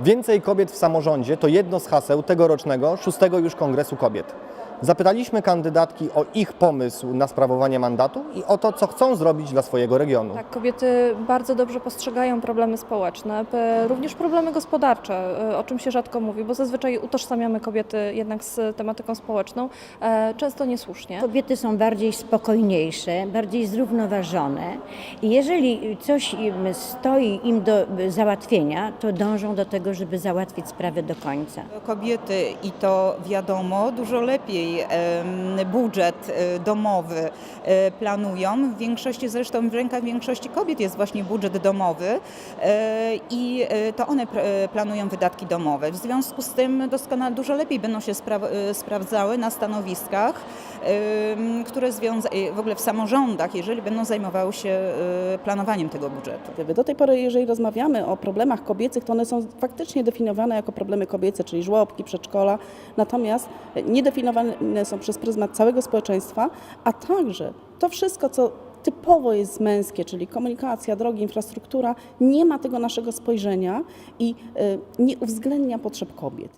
Więcej kobiet w samorządzie to jedno z haseł tegorocznego szóstego już Kongresu Kobiet. Zapytaliśmy kandydatki o ich pomysł na sprawowanie mandatu i o to, co chcą zrobić dla swojego regionu. Tak, kobiety bardzo dobrze postrzegają problemy społeczne, również problemy gospodarcze, y, o czym się rzadko mówi, bo zazwyczaj utożsamiamy kobiety jednak z tematyką społeczną, e, często niesłusznie. Kobiety są bardziej spokojniejsze, bardziej zrównoważone i jeżeli coś im stoi im do załatwienia, to dążą do tego, żeby załatwić sprawę do końca. Kobiety i to wiadomo dużo lepiej budżet e, domowy e, planują. W większości zresztą w rękach większości kobiet jest właśnie budżet domowy e, i e, to one e, planują wydatki domowe. W związku z tym doskonale dużo lepiej będą się spra- e, sprawdzały na stanowiskach, które e, w ogóle w samorządach, jeżeli będą zajmowały się e, planowaniem tego budżetu. Do tej pory, jeżeli rozmawiamy o problemach kobiecych, to one są faktycznie definiowane jako problemy kobiece, czyli żłobki, przedszkola, natomiast nie są przez pryzmat całego społeczeństwa, a także to wszystko, co typowo jest męskie, czyli komunikacja, drogi, infrastruktura, nie ma tego naszego spojrzenia i y, nie uwzględnia potrzeb kobiet.